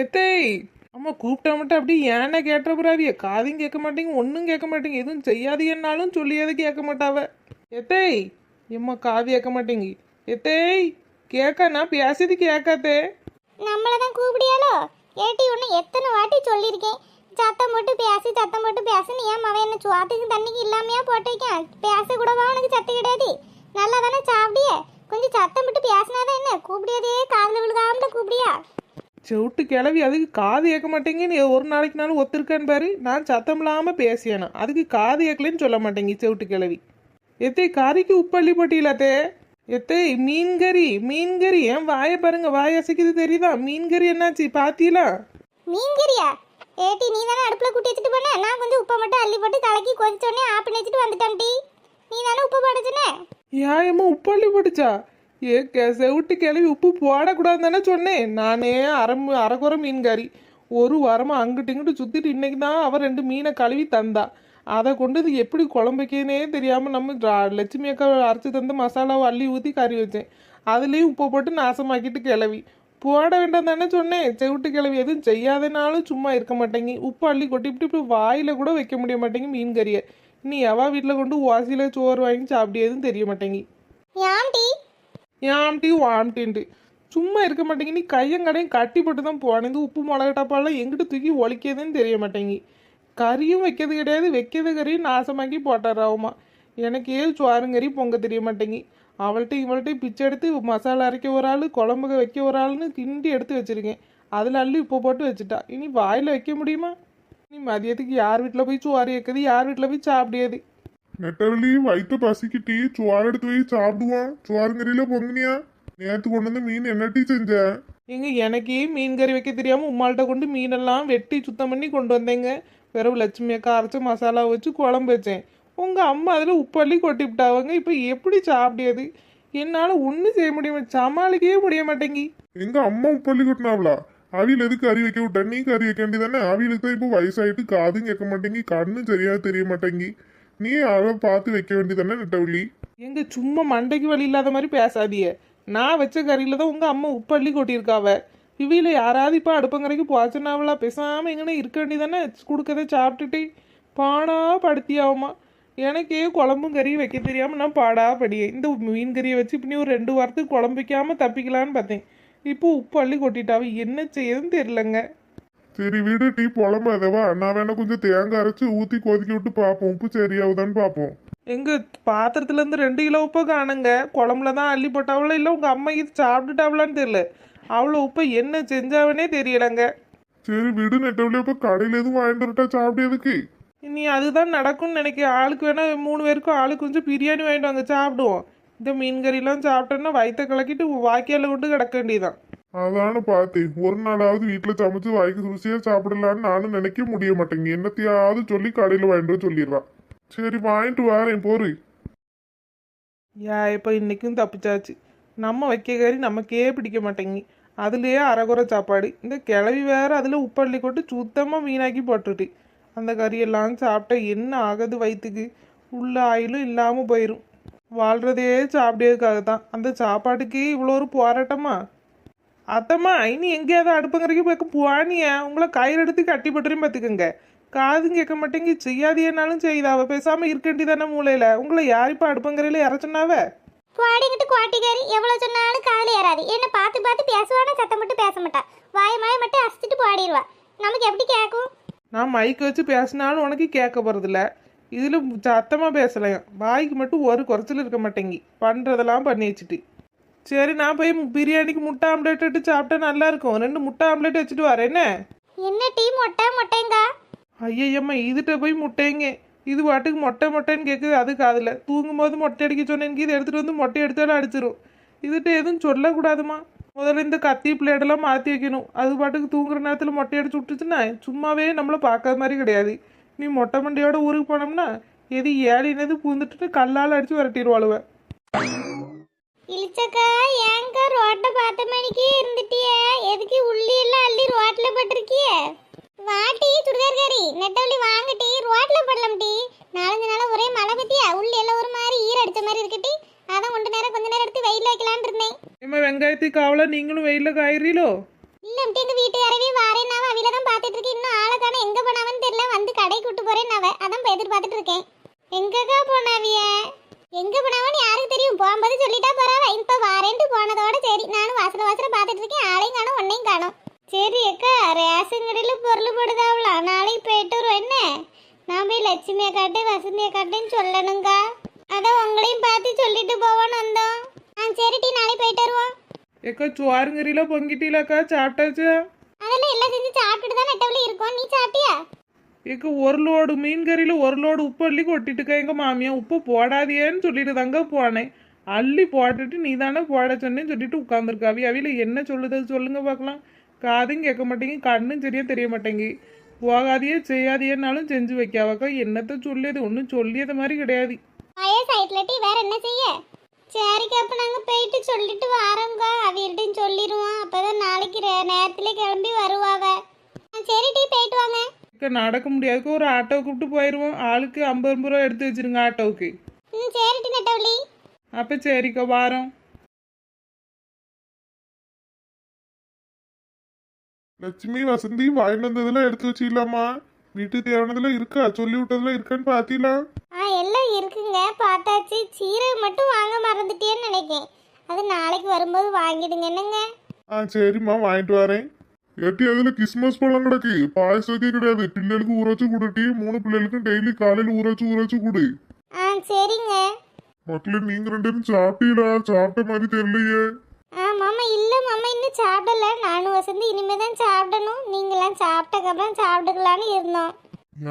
எத்தேய் அம்மா கூப்பிட்டா மட்டும் அப்படியே ஏன்னா கேட்ட புறாவிய. காதையும் கேட்க மாட்டேங்க ஒன்றும் கேட்க மாட்டேங்க. எதுவும் செய்யாதீங்கன்னாலும் சொல்லியாவது கேட்க மாட்டாவ. எத்தேய் எம்மா காது கேட்க மாட்டேங்கி. எத்தேய் கேட்க நான் பேசியது கேட்காதே நம்மளை தான் கூப்பிடியாலோ ஏட்டி ஒன்று எத்தனை வாட்டி சொல்லியிருக்கேன். சத்தம் போட்டு பேசி சத்தம் போட்டு பேசுன்னு ஏன் மவன் என்ன சுவாத்துக்கு தண்ணிக்கு இல்லாமையா போட்டு வைக்கான் பேச கூடவா உனக்கு சத்து கிடையாது. நல்லா தானே சாப்பிடியே? கொஞ்சம் சத்தம் விட்டு பேசினாதான் என்ன? கூப்பிடியதே காதில் விழுகாமல கூப்பிடியா? செவிட்டு கிளவி அதுக்கு காது கேட்க மாட்டேங்கன்னு ஒரு நாளைக்கு நாள் ஒத்துருக்கான்னு பாரு. நான் சத்தம் இல்லாமல் பேசியானா. அதுக்கு காது கேட்கலன்னு சொல்ல மாட்டேங்க செவிட்டு கிளவி. எத்தே கறிக்கு உப்பள்ளி போட்டியிலாத்தே எத்தே மீன் கறி மீன் கறி ஏன் வாயை பாருங்க வாய் அசைக்குது தெரியுதா? மீன் கறி என்னாச்சு பாத்தீங்களா? மீன்கிரியா ஏட்டி நீ தானே அடுப்பில் கூட்டி வச்சுட்டு போன? நான் கொஞ்சம் உப்பை மட்டும் அள்ளி போட்டு கலக்கி கொதிச்சோடனே ஆப்பிள் வச்சுட்டு வந்துட்டேன் டீ. நீ தானே உப்பு போடுச்சுனே ஏம்மா உப்பள்ளி போட்டுச்சா? ஏ செவிட்டு கிளவி உப்பு போடக்கூடாதுன்னு தானே சொன்னேன் நானே அரை அரைக்குறை மீன்காரி. ஒரு வாரமாக அங்கிட்டு இங்கிட்டு சுற்றிட்டு இன்னைக்கு தான் அவள் ரெண்டு மீனை கழுவி தந்தா. அதை கொண்டு இது எப்படி குழம்புக்கேனே தெரியாமல் நம்ம லட்சுமி அக்கா அரைச்சி தந்து மசாலாவை அள்ளி ஊற்றி கறி வச்சேன். அதுலேயும் உப்பை போட்டு நாசமாக்கிட்டு கிளவி. போட வேண்டாம் தானே சொன்னேன் செவிட்டு கிளவி எதுவும் செய்யாதனாலும் சும்மா இருக்க மாட்டேங்கி. உப்பு அள்ளி கொட்டிவிட்டு இப்படி வாயில் கூட வைக்க முடிய மாட்டேங்கி மீன் கறியை நீ எவா வீட்டில் கொண்டு வாசியில் சோறு வாங்கி சாப்பிடியதுன்னு தெரிய மாட்டேங்கி. ஏம்டி வாம்டின்ட்டு சும்மா இருக்க மாட்டேங்கி நீ கையங்கடையும் கட்டி போட்டு தான் போனேன் இந்த உப்பு மிளகா டப்பாலாம் எங்கிட்ட தூக்கி ஒழிக்கிறதுன்னு தெரிய மாட்டேங்கி. கறியும் வைக்கிறது கிடையாது வைக்கிறது கறியும் நாசமாக்கி போட்டாராவுமா எனக்கு ஏழு சுவாருங்கறி பொங்க தெரிய மாட்டேங்கி. அவள்கிட்ட இவள்கிட்ட பிச்சை எடுத்து மசாலா அரைக்க ஒரு ஆள் குழம்புக வைக்க ஒரு ஆள்னு கிண்டி எடுத்து வச்சுருக்கேன். அதில் அள்ளி உப்பு போட்டு வச்சுட்டா. இனி வாயில் வைக்க முடியுமா? நீ மதியத்துக்கு யார் வீட்டில் போய் சுவாரி வைக்கிறது யார் வீட்டில் போய் சாப்பிடியது நெட்டவள்ளி வயிற்று பசிக்கிட்டி சோறு எடுத்து போய் சாப்பிடுவோம் சோறுங்கறியில பொங்குனியா? நேத்து கொண்டு வந்து மீன் என்ன டீ செஞ்ச? எங்க எனக்கே மீன் கறி வைக்க தெரியாம உம்மாள்கிட்ட கொண்டு மீனெல்லாம் வெட்டி சுத்தம் பண்ணி கொண்டு வந்தேங்க. பிறகு லட்சுமி அக்கா அரைச்ச மசாலா வச்சு குழம்பு வச்சேன். உங்க அம்மா அதில் உப்பள்ளி கொட்டி விட்டாவங்க. இப்போ எப்படி சாப்பிடியது? என்னால் ஒன்றும் செய்ய முடியும்? சமாளிக்கவே முடிய மாட்டேங்கி. எங்க அம்மா உப்பள்ளி கொட்டினாவளா? அவியல் எதுக்கு கறி வைக்க விட்ட? நீ கறி வைக்க வேண்டியதானே அவியலுக்கு தான் இப்போ வயசாயிட்டு காதும் கேட்க மாட்டேங்கி கண்ணும் சரியா தெரிய மாட்டேங்கி. நீ அதை பார்த்து வைக்க வேண்டியதானே நெட்டவள்ளி எங்க சும்மா மண்டைக்கு வழி இல்லாத மாதிரி பேசாதிய நான் வச்ச கறியில தான் உங்க அம்மா உப்பள்ளி கொட்டியிருக்காவ. இவியில யாராவது இப்போ அடுப்பங்கரைக்கு போச்சுனாவளா பேசாம எங்கன்னு இருக்க வேண்டியதானே கொடுக்கறத சாப்பிட்டுட்டு பாடா படுத்தியாவுமா எனக்கே குழம்பும் கறியும் வைக்க தெரியாம நான் பாடா படியே இந்த மீன் கறியை வச்சு இப்படி ஒரு ரெண்டு வாரத்துக்கு குழம்பு வைக்காம தப்பிக்கலான்னு பார்த்தேன். இப்போ உப்பு அள்ளி கொட்டிட்டாவே. என்ன செய்யறதுன்னு தெரிலங்க சரி விடு டீ புலம்பாதவா நான் வேணா கொஞ்சம் தேங்காய் அரைச்சு ஊத்தி கொதிக்க விட்டு பார்ப்போம் உப்பு சரியாகுதான்னு பார்ப்போம் எங்க பாத்திரத்துல இருந்து ரெண்டு கிலோ உப்பை காணுங்க. குழம்புல தான் அள்ளி போட்டாவளா இல்லை உங்க அம்மா இது சாப்பிட்டுட்டாவளான்னு தெரியல. அவ்வளோ உப்பை என்ன செஞ்சாவனே தெரியலங்க. சரி விடு நெட்டவள்ளி அப்ப கடையில எதுவும் வாங்கிட்டு வரட்டா சாப்பிடியதுக்கு இனி அதுதான் நடக்கும்னு நினைக்கிறேன். ஆளுக்கு வேணா மூணு பேருக்கும் ஆளுக்கு கொஞ்சம் பிரியாணி வாங்கிட்டு வாங்க சாப்பிடுவோம். இந்த மீன் கறிலாம் சாப்பிட்டோன்னா வயிற்ற கலக்கிட்டு வாய்க்கால கொண்டு கிடக்க வேண்டியதான் அதானு பார்த்தேன் ஒரு நாளாவது வீட்டில் சமைச்சு வாய்க்கு ருசியாக சாப்பிடலான்னு நானும் நினைக்க முடிய மாட்டேங்க என்னத்தையாவது சொல்லி கடையில் வாங்கிட்டு சொல்லிடுறான் சரி வாங்கிட்டு வரேன் போரு. யா இப்போ இன்றைக்கும் தப்பிச்சாச்சு. நம்ம வைக்க கறி நமக்கே பிடிக்க மாட்டேங்கி. அதுலேயே அரைகுறை சாப்பாடு. இந்த கிளவி வேற அதில் உப்பள்ளி கொட்டு சுத்தமாக வீணாக்கி போட்டுட்டு. அந்த கறியெல்லாம் சாப்பிட்டா என்ன ஆகுது வயிற்றுக்கு உள்ள ஆயிலும் இல்லாமல் போயிடும் வாழ்கிறதே சாப்பிட்டதுக்காக தான் அந்த சாப்பாட்டுக்கு இவ்வளோ ஒரு போராட்டமா? அத்தம்மா இனி எங்கேயாவது அடுப்பங்கரைக்கு போய் போனியா? உங்களை கயிறு எடுத்து கட்டி போட்டுறையும் பார்த்துக்கோங்க. காதும் கேட்க மாட்டேங்கி செய்யாதியனாலும் செய்தாவ பேசாமல் இருக்கண்டி தானே மூளையில்? உங்களை யார் இப்போ அடுப்பங்கரையில் இறச்சுனாவ பாடிக்கிட்டு குவாட்டிக்காரி எவ்வளோ சொன்னாலும் காதில் ஏறாது. என்ன பார்த்து பார்த்து பேசுவானா சத்தம் மட்டும் பேச மாட்டா. வாய மாய மட்டும் அசைச்சிட்டு பாடிடுவா. நமக்கு எப்படி கேட்கும்? நான் மைக் வச்சு பேசினாலும் உனக்கு கேட்க போகிறதில்ல இதில் சத்தமாக பேசலையாம். வாய்க்கு மட்டும் ஒரு குறைச்சல் இருக்க மாட்டேங்கி. பண்ணுறதெல்லாம் பண்ணி வச்சுட்டு. சரி நான் போய் பிரியாணிக்கு முட்டை ஆம்லேட் இட்டு சாப்பிட்டா நல்லா இருக்கும் ரெண்டு முட்டை ஆம்லேட் வச்சுட்டு வரேன் என்ன? என்ன டீ மொட்டை மொட்டைங்கா? ஐயம்மா இதுகிட்ட போய் முட்டைங்க. இது பாட்டுக்கு மொட்டை மொட்டைன்னு கேட்குது அது காதில். தூங்கும்போது மொட்டை அடிக்க சொன்னேன் இது எடுத்துகிட்டு வந்து மொட்டை எடுத்தாலும் அடிச்சிரும். இதுகிட்ட எதுவும் சொல்லக்கூடாதுமா முதல்ல இந்த கத்தி பிளேடெல்லாம் மாற்றி வைக்கணும். அது பாட்டுக்கு தூங்குற நேரத்தில் மொட்டை அடிச்சு விட்டுச்சுன்னா சும்மாவே நம்மளை பார்க்காத மாதிரி கிடையாது. நீ மொட்டை மண்டையோட ஊருக்கு போனோம்னா எது ஏழினது பூந்துட்டு கல்லால் அடித்து விரட்டிடுவாளுவ. இழிச்சக்கா ஏங்க ரோட்டை பார்த்த மணிக்கு இருந்துட்டியே. எதுக்கு உள்ளி எல்லாம் அள்ளி ரோட்ல பட்டிருக்கியே? வாட்டி சுடுகார்காரி நெட்டவள்ளி வாங்கட்டி ரோட்ல படலாம் டீ. நாலஞ்சு நாளா ஒரே மழை பத்தியா? உள்ளி எல்லாம் ஒரு மாதிரி ஈர அடிச்ச மாதிரி இருக்கட்டி அதான் கொஞ்ச நேரம் கொஞ்ச நேரம் எடுத்து வெயில வைக்கலாம்னு இருந்தேன். இம்மா வெங்காயத்துக்கு காவலா நீங்களும் வெயிலில் காயிறீங்களோ இல்ல எங்க வீட்டுக்காரவே வார பார்த்துட்டு இருக்கேன். இன்னும் ஆளை காண எங்க போனாவன்னு தெரியல. வந்து கடை கூட்டு போறேன் அவ அதான் எதிர்பார்த்துட்டு இருக்கேன். எங்கக்கா போனாவிய? எங்க போனாவன்னு யாருக்கு தெரியும்? போகும்போது சொல்லிட்டா போறாவ. இப்ப வாரேன்ட்டு போனதோட சரி. நானும் வாசல வாசல பார்த்துட்டு இருக்கேன் ஆளையும் காணும் ஒன்னையும் காணும். சரி அக்கா ரேஷன் கடையில் பொருள் போடுதாவளா? நாளைக்கு போயிட்டு வருவோம் என்ன? நான் போய் லட்சுமி அக்காட்டே வசந்தி அக்காட்டேன்னு சொல்லணுங்கா. அதான் உங்களையும் பார்த்து சொல்லிட்டு போவோன்னு வந்தோம். ஆ சரிட்டி நாளைக்கு போயிட்டு வருவோம். ஏக்கா சோறுங்கறியில பொங்கிட்டீலாக்கா சாப்பிட்டாச்சா? அதெல்லாம் எல்லாம் செஞ்சு சாப்பிட்டுட்டு தான் நெட்டவழி இருக்கோம் நீ சாப்பிட்டியா ஏக்கா ஒரு லோடு மீன்கறியில ஒரு லோடு உப்பு அள்ளி கொட்டிட்டுக்க எங்க மாமியா உப்பு போடாதியேன்னு சொல்லிட்டு தாங்க போனேன் அள்ளி போட்டுட்டு நீ தானே போட சொன்னேன்னு சொல்லிட்டு உட்காந்துருக்காவி அவியில என்ன சொல்லுது சொல்லுங்க பார்க்கலாம் காதும் கேட்க மாட்டேங்கி கண்ணும் சரியா தெரிய மாட்டேங்கி போகாதியே செய்யாதியேனாலும் செஞ்சு வைக்காவக்கா. என்னத்த சொல்லியது? ஒன்றும் சொல்லியது மாதிரி கிடையாது. வேற என்ன செய்ய? சரிக்கா அப்ப நாங்க போயிட்டு சொல்லிட்டு வாரோங்க அவர்கிட்டையும் சொல்லிடுவோம் அப்பதான் நாளைக்கு ரே- கிளம்பி வருவாவ. சரி டீ போயிட்டு நடக்க முடியாதுக்கு ஒரு ஆட்டோ கூப்பிட்டு போயிடுவோம் ஆளுக்கு ஐம்பது ஐம்பது ரூபா எடுத்து வச்சிருங்க ஆட்டோவுக்கு. ம் சரி டி நெட்டவழி அப்போ சரிக்கா வாரோம். லட்சுமி வசந்தி வாங்கிட்டு வந்ததெல்லாம் எடுத்து வச்சிடலாமா? வீட்டுக்கு தேவையானதெல்லாம் இருக்கா? சொல்லி விட்டதெல்லாம் இருக்கான்னு பாத்தீங்களா? ஆ எல்லாம் இருக்குங்க. பார்த்தாச்சு. சீரகம் மட்டும் வாங்க மறந்துட்டேன்னு நினைக்கேன். அது நாளைக்கு வரும்போது வாங்கிடுங்க. என்னங்க? ஆ சரிம்மா. வாங்கிட்டு வரேன். ஏட்டி அதுல கிறிஸ்மஸ் பழம் கிடக்கு. பாயசத்தே கிடையாது. பிள்ளைகளுக்கு ஊற வச்சு கொடுட்டி மூணு பிள்ளைகளுக்கும் டெய்லி காலையில ஊற வச்சு ஊற வச்சு கொடு. ஆ சரிங்க. மக்களே நீங்க ரெண்டு பேரும் சாப்பிட்டீங்களா? சாப்பிட்ட மாதிரி தெரியலையே. ஆ மாமா இல்லை மாமா இன்னும் சாப்பிடல. நானும் வசந்தி இனிமே தான் சாப்பிடணும். நீங்களாம் சாப்பிட்டக்கப்புறம் சாப்பிட்டுக்கலான்னு இருந்தோம்.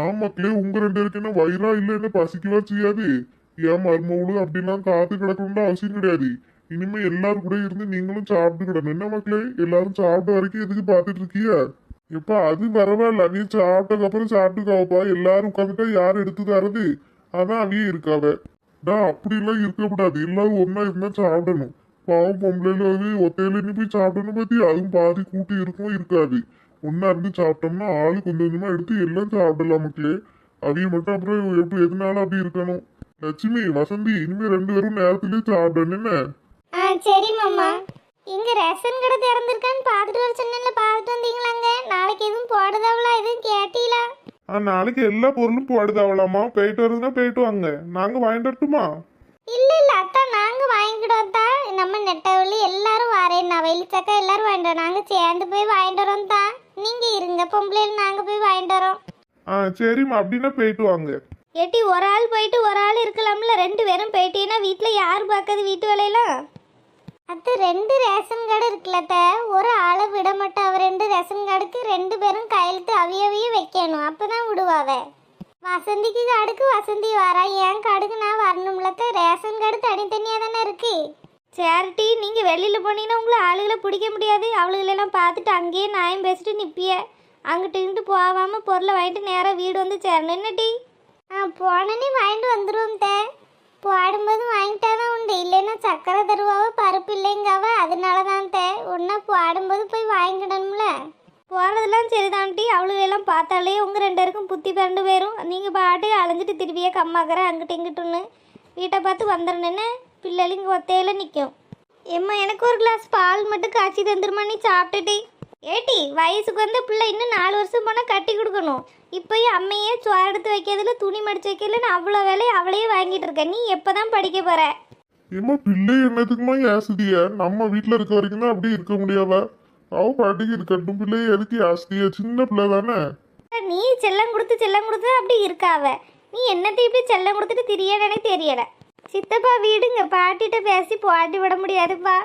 ஏன் மக்களே உங்க ரெண்டு பேருக்கு என்ன வயிறா இல்ல என்ன பசிக்கவா செய்யாது? ஏன் மருமகளும் அப்படிலாம் காத்து கிடக்கணும்னு அவசியம் கிடையாது. இனிமே எல்லாரும் கூட இருந்து நீங்களும் சாப்பிட்டு கிடணும். என்ன மக்களே? எல்லாரும் சாப்பிட்ட வரைக்கும் எதுக்கு பார்த்துட்டு இருக்கியா எப்ப அது பரவாயில்ல. நீ சாப்பிட்டதுக்கு அப்புறம் சாப்பிட்டுக்காவப்பா எல்லாரும் உட்காந்துட்டா யார் எடுத்து தரது? அதான் அவியே இருக்காவ. நான் அப்படிலாம் இருக்கக்கூடாது எல்லாரும் ஒன்னா இருந்தா சாப்பிடணும். பாவம் பொம்பளைல வந்து ஒத்தையில இருந்து போய் சாப்பிடணும் பத்தி அதுவும் பாதி கூட்டி இருக்கும் இருக்காது. ஒன்னா இருந்து சாப்பிட்டோம்னா ஆளு கொஞ்சம் கொஞ்சமா எடுத்து எல்லாம் சாப்பிடலாம் மக்களே. அவைய மட்டும் அப்புறம் எப்படி எதுனால அப்படி இருக்கணும். லட்சுமி வசந்தி இனிமே ரெண்டு பேரும் நேரத்துலயே சாப்பிடணும் என்ன? சரி மாமா. இங்க ரேஷன் கடை திறந்திருக்கான்னு பார்த்துட்டு வர சொன்னேன்ல பார்த்துட்டு வந்தீங்களாங்க? நாளைக்கு எதுவும் போடுதாவளா? எதுவும் கேட்டீங்களா? ஆ நாளைக்கு எல்லா பொருளும் போடுதாவலாமா போயிட்டு வருதுன்னா போயிட்டு வாங்க. நாங்க வாங்கிட்டு வரட்டுமா? இல்ல இல்ல அத்தா நாங்க வாங்கிக்கிட்டோம் தான் நம்ம நெட்டவள்ளி எல்லாரும் வரேன். நான் வெளிச்சக்கா எல்லாரும் வரோம். நாங்க சேர்ந்து போய் வாங்கிட்டு வரோம் தான் நீங்க இருங்க பொம்பளைல நாங்க போய் வாங்கிட்டு வரோம். ஆ சரிம்மா. அப்படின்னா போயிட்டு வாங்க. ஏட்டி ஒரு ஆள் போயிட்டு ஒரு ஆள் இருக்கலாம்ல. ரெண்டு பேரும் போயிட்டீங்கன்னா வீட்டில் யார் பார்க்கறது? வீட்டு வேலையெல்லாம்? அது ரெண்டு ரேஷன் கார்டு இருக்குல்லத்தை ஒரு ஆளை விட மாட்டா. அவ ரெண்டு ரேஷன் கார்டுக்கு ரெண்டு பேரும் கையெழுத்து அவியவிய வைக்கணும். அப்பதான் விடுவாவ வசந்திக்கு கார்டுக்கு வசந்தி வரா. என் கார்டுக்கு நான் வரணும்லத்த ரேஷன் கார்டு தனித்தனியாக தானே இருக்கு. சேரிட்டி நீங்கள் வெளியில் போனீங்கன்னா உங்களை ஆளுகளை பிடிக்க முடியாது. அவளுகளெல்லாம் பார்த்துட்டு அங்கேயே நியாயம் பேசிட்டு நிற்பிய அங்கிட்டு இங்கிட்டு போகாமல் பொருளை வாங்கிட்டு நேராக வீடு வந்து சேரணும். என்ன டீ ஆ போனனே வாங்கிட்டு வந்துடுவோம் தே போடும்போது வாங்கிட்டா தான் உண்டு இல்லைன்னா சக்கரை தருவாவோ பருப்பு இல்லைங்காவ அதனால தான் தே ஒன்றா போடும்போது போய் வாங்கிடணும்ல போனதெல்லாம் சரிதான்ட்டி அவ்வளோ எல்லாம் பார்த்தாலே உங்கள் ரெண்டு பேருக்கும் புத்தி பிறண்டு போயிடும் நீங்கள் பாட்டு அலைஞ்சிட்டு திரும்பியே கம்மாக்கிற அங்கிட்டு இங்கிட்டுன்னு வீட்டை பார்த்து வந்துடணுன்னு பிள்ளைகளும் இங்கே ஒத்தையில நிற்கும் எம்மா எனக்கு ஒரு கிளாஸ் பால் மட்டும் காய்ச்சி தந்துருமா நீ சாப்பிட்டுட்டி ஏட்டி வயசுக்கு வந்து பிள்ளை இன்னும் நாலு வருஷம் போனால் கட்டி கொடுக்கணும் இப்போயும் அம்மையே சோறு எடுத்து வைக்கிறதுல துணி மடிச்சு வைக்கிறதுல அவ்வளோ வேலையை அவளையே வாங்கிட்டு இருக்க. நீ எப்போ தான் படிக்க போற? ஏம்மா பிள்ளை என்னத்துக்குமா ஏசுதிய நம்ம வீட்டுல இருக்க வரைக்கும் தான் அப்படி இருக்க முடியாவ? அவ பாட்டுக்கு இருக்கட்டும் பிள்ளை எதுக்கு ஏசுதிய சின்ன பிள்ளை தானே. நீ செல்லம் கொடுத்து செல்லம் கொடுத்து அப்படி இருக்காவ நீ என்னத்தை இப்படி செல்லம் கொடுத்துட்டு திரியனே தெரியல. சித்தப்பா வீடுங்க. பாட்டிட்ட பேசி போட்டி விட முடியாதுப்பா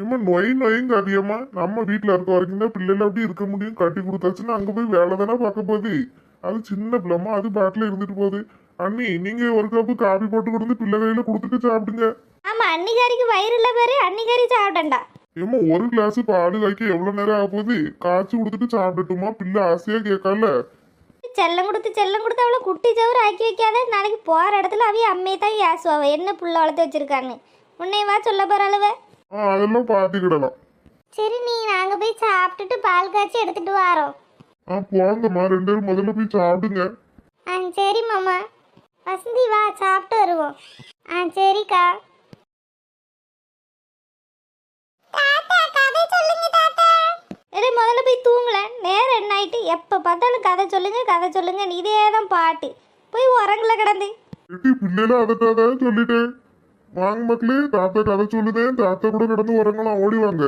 ஏம்மா நொய் நொயும் கதியம்மா நம்ம வீட்டுல இருக்க வரைக்கும் தான் பிள்ளைல அப்படி இருக்க முடியும். கட்டி கொடுத்தாச்சுன்னா அங்க போய் வேலை தானே பார்க்க போகுது. அது சின்ன பிள்ளைம்மா அது பாட்டில் இருந்துட்டு போகுது. அண்ணி நீங்க ஒரு கப்பு காபி போட்டு கொடுத்து பிள்ளை கையில கொடுத்துட்டு சாப்பிடுங்க. ஆமா அன்னிகாரிக்கு வயிறு இல்ல பாரு அன்னிகாரி சாப்பிடண்டா. ஏம்மா ஒரு கிளாஸ் பால் காய்க்க எவ்வளவு நேரம் ஆக போகுது காய்ச்சி கொடுத்துட்டு சாப்பிடட்டுமா? பிள்ளை ஆசையா கேட்கல. செல்லம் கொடுத்து செல்லம் கொடுத்து அவளை குட்டி சவறு ஆக்கி வைக்காத. நாளைக்கு போற இடத்துல அவைய அம்மையை தான் ஏசுவாவ. என்ன புள்ள வளர்த்து வச்சிருக்கான்னு. உன்னை வா சொல்ல போற அளவ. அதெல்லாம் பார்த்துக்கிடலாம். சரி நீ நாங்க போய் சாப்பிட்டுட்டு பால் காய்ச்சி எடுத்துட்டு வரோம். ஆ போங்கம்மா ரெண்டு பேரும் முதல்ல போய் சாப்பிடுங்க. ஆ சரி மாமா. வசந்தி வா சாப்பிட்டு வருவோம். ஆ சரிக்கா. முதல்ல போய் தூங்கல. நேரம் என்ன போயிட்டு எப்போ பார்த்தாலும் கதை சொல்லுங்க கதை சொல்லுங்க. இதே தான் பாட்டு. போய் உரங்கல கிடந்து. எட்டி பிள்ளைல அதட்டாத சொல்லிட்டேன். வாங்க மக்களே தாத்தா கதை சொல்லுதேன். தாத்தா கூட கிடந்து உறங்கலாம். ஓடி வாங்க.